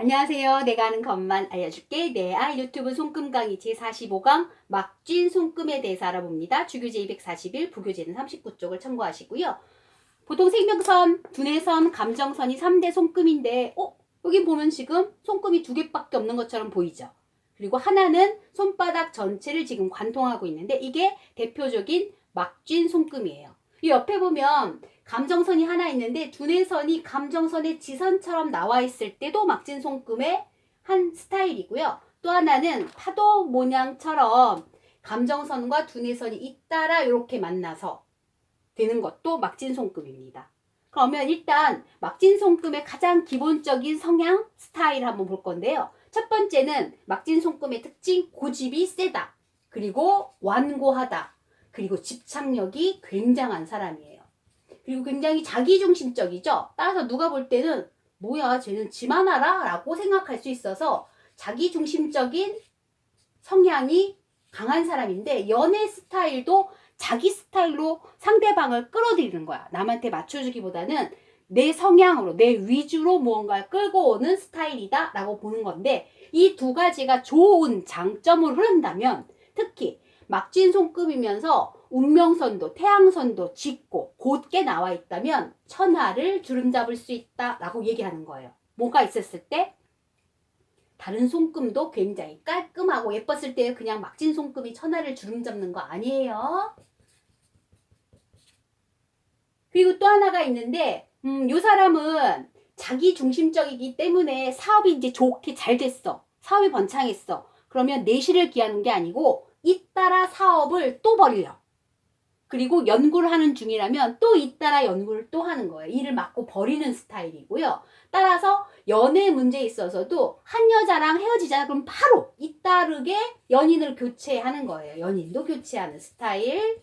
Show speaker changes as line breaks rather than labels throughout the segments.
안녕하세요. 내가 아는 것만 알려줄게. 내 아이 유튜브 손금 강의 제45강 막쥔 손금에 대해서 알아봅니다. 주교제 241, 부교제는 39쪽을 참고하시고요. 보통 생명선, 두뇌선, 감정선이 3대 손금인데 어? 여기 보면 지금 손금이 두 개밖에 없는 것처럼 보이죠? 그리고 하나는 손바닥 전체를 지금 관통하고 있는데 이게 대표적인 막쥔 손금이에요. 이 옆에 보면 감정선이 하나 있는데 두뇌선이 감정선의 지선처럼 나와 있을 때도 막진 손금의 한 스타일이고요. 또 하나는 파도 모양처럼 감정선과 두뇌선이 잇따라 이렇게 만나서 되는 것도 막진 손금입니다. 그러면 일단 막진 손금의 가장 기본적인 성향 스타일 한번 볼 건데요. 첫 번째는 막진 손금의 특징 고집이 세다. 그리고 완고하다. 그리고 집착력이 굉장한 사람이에요. 그리고 굉장히 자기중심적이죠. 따라서 누가 볼 때는 뭐야 쟤는 지만 알아? 라고 생각할 수 있어서 자기중심적인 성향이 강한 사람인데 연애 스타일도 자기 스타일로 상대방을 끌어들이는 거야. 남한테 맞춰주기보다는 내 성향으로, 내 위주로 무언가를 끌고 오는 스타일이다 라고 보는 건데 이 두 가지가 좋은 장점을 흐른다면 특히 막진 손금이면서 운명선도 태양선도 짙고 곧게 나와 있다면 천하를 주름잡을 수 있다라고 얘기하는 거예요. 뭐가 있었을 때 다른 손금도 굉장히 깔끔하고 예뻤을 때 그냥 막진 손금이 천하를 주름잡는 거 아니에요. 그리고 또 하나가 있는데 음, 요 사람은 자기 중심적이기 때문에 사업이 이제 좋게 잘 됐어. 사업이 번창했어. 그러면 내실을 기하는 게 아니고 잇따라 사업을 또 벌여. 그리고 연구를 하는 중이라면 또 잇따라 연구를 또 하는 거예요. 일을 맡고 버리는 스타일이고요. 따라서 연애 문제에 있어서도 한 여자랑 헤어지자 그럼 바로 잇따르게 연인을 교체하는 거예요. 연인도 교체하는 스타일,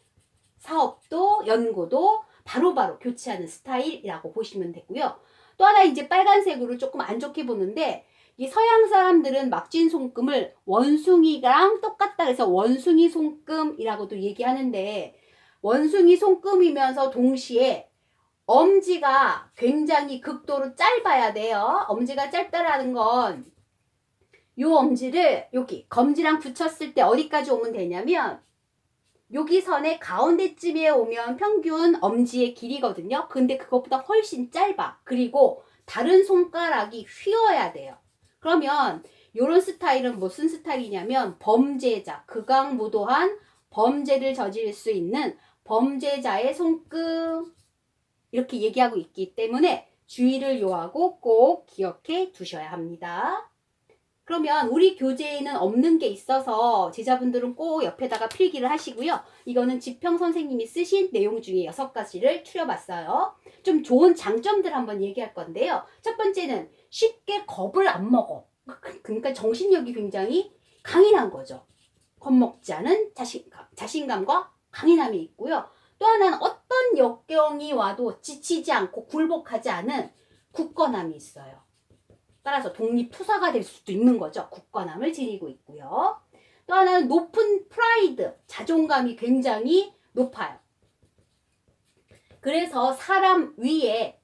사업도 연구도 바로바로 교체하는 스타일이라고 보시면 되고요. 또 하나 이제 빨간색으로 조금 안 좋게 보는데 이 서양 사람들은 막진 손금을 원숭이랑 똑같다 해서 원숭이 손금이라고도 얘기하는데 원숭이 손금이면서 동시에 엄지가 굉장히 극도로 짧아야 돼요. 엄지가 짧다라는 건 요 엄지를 여기 검지랑 붙였을 때 어디까지 오면 되냐면 여기 선의 가운데쯤에 오면 평균 엄지의 길이거든요. 근데 그것보다 훨씬 짧아. 그리고 다른 손가락이 휘어야 돼요. 그러면 이런 스타일은 무슨 스타일이냐면 범죄자, 극악무도한 범죄를 저지를 수 있는 범죄자의 손금 이렇게 얘기하고 있기 때문에 주의를 요하고 꼭 기억해 두셔야 합니다. 그러면 우리 교재에는 없는 게 있어서 제자분들은 꼭 옆에다가 필기를 하시고요. 이거는 지평 선생님이 쓰신 내용 중에 여섯 가지를 추려봤어요. 좀 좋은 장점들 한번 얘기할 건데요. 첫 번째는 쉽게 겁을 안 먹어. 그러니까 정신력이 굉장히 강인한 거죠. 겁먹지 않은 자신감, 자신감과 강인함이 있고요. 또 하나는 어떤 역경이 와도 지치지 않고 굴복하지 않은 굳건함이 있어요. 따라서 독립투사가 될 수도 있는 거죠. 굳건함을 지니고 있고요. 또 하나는 높은 프라이드, 자존감이 굉장히 높아요. 그래서 사람 위에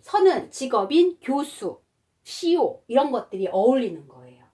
서는 직업인 교수, CEO 이런 것들이 어울리는 거예요.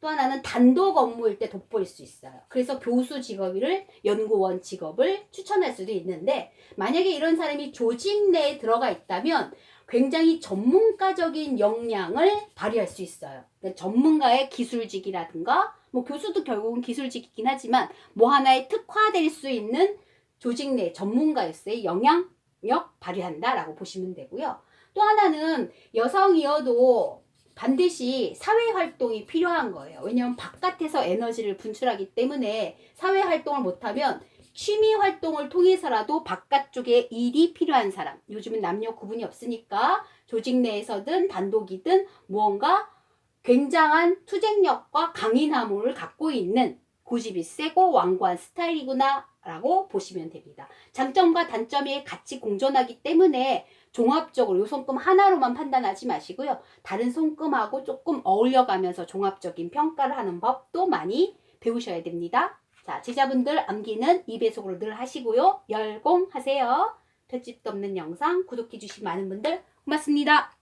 또 하나는 단독 업무일 때 돋보일 수 있어요. 그래서 교수 직업을 연구원 직업을 추천할 수도 있는데 만약에 이런 사람이 조직 내에 들어가 있다면 굉장히 전문가적인 역량을 발휘할 수 있어요. 그러니까 전문가의 기술직이라든가 뭐 교수도 결국은 기술직이긴 하지만 뭐 하나에 특화될 수 있는 조직 내 전문가였어요. 영향력 발휘한다라고 보시면 되고요. 또 하나는 여성이어도 반드시 사회 활동이 필요한 거예요. 왜냐하면 바깥에서 에너지를 분출하기 때문에 사회 활동을 못하면 취미 활동을 통해서라도 바깥쪽에 일이 필요한 사람. 요즘은 남녀 구분이 없으니까 조직 내에서든 단독이든 무언가 굉장한 투쟁력과 강인함을 갖고 있는 고집이 세고 완고한 스타일이구나 라고 보시면 됩니다. 장점과 단점이 같이 공존하기 때문에 종합적으로 요 손금 하나로만 판단하지 마시고요. 다른 손금하고 조금 어울려가면서 종합적인 평가를 하는 법도 많이 배우셔야 됩니다. 자, 제자분들 암기는 2배속으로 늘 하시고요. 열공하세요. 편집도 없는 영상 구독해주신 많은 분들 고맙습니다.